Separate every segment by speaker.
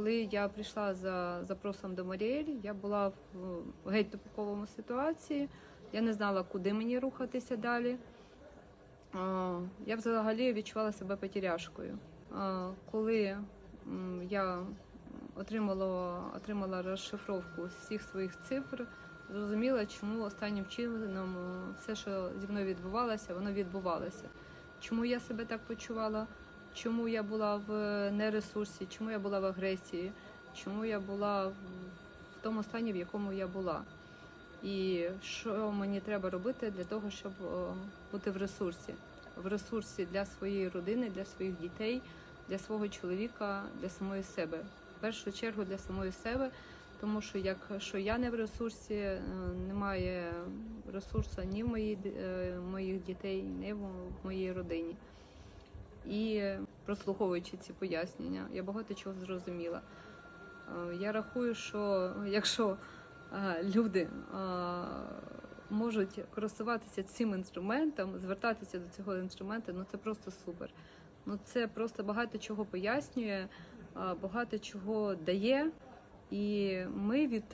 Speaker 1: коли я прийшла за запросом до Маріелі, я була в геть тупиковому ситуації. Я не знала, куди мені рухатися далі. Я взагалі відчувала себе потеряшкою. Коли я отримала, отримала розшифровку всіх своїх цифр, зрозуміла, чому останнім чином е, все, що зі мною відбувалося, воно відбувалося. Чому я себе так почувала, чому я була в нересурсі, чому я була в агресії, чому я була в тому стані, в якому я була. І що мені треба робити для того, щоб е, бути в ресурсі, в ресурсі для своєї родини, для своїх дітей, для свого чоловіка, для самої себе. В першу чергу для самої себе, тому що якщо я не в ресурсі, е, немає ресурсу ні в моїй, д- е, моїх дітей, ні в моїй родині. І прослуховуючи ці пояснення, я багато чого зрозуміла. Е, Я рахую, що якщо е, люди е, можуть користуватися цим інструментом, звертатися до цього інструменту, ну це просто супер. Ну це просто багато чого пояснює, багато чого дає. І ми від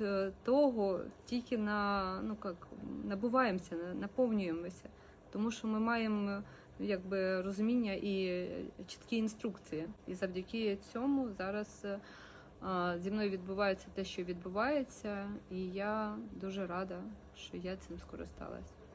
Speaker 1: того тільки на ну як набуваємося, на- наповнюємося, тому що ми маємо якби розуміння і чіткі інструкції. І завдяки цьому зараз е, зі мною відбувається те, що відбувається, і я дуже рада, що я цим скористалась.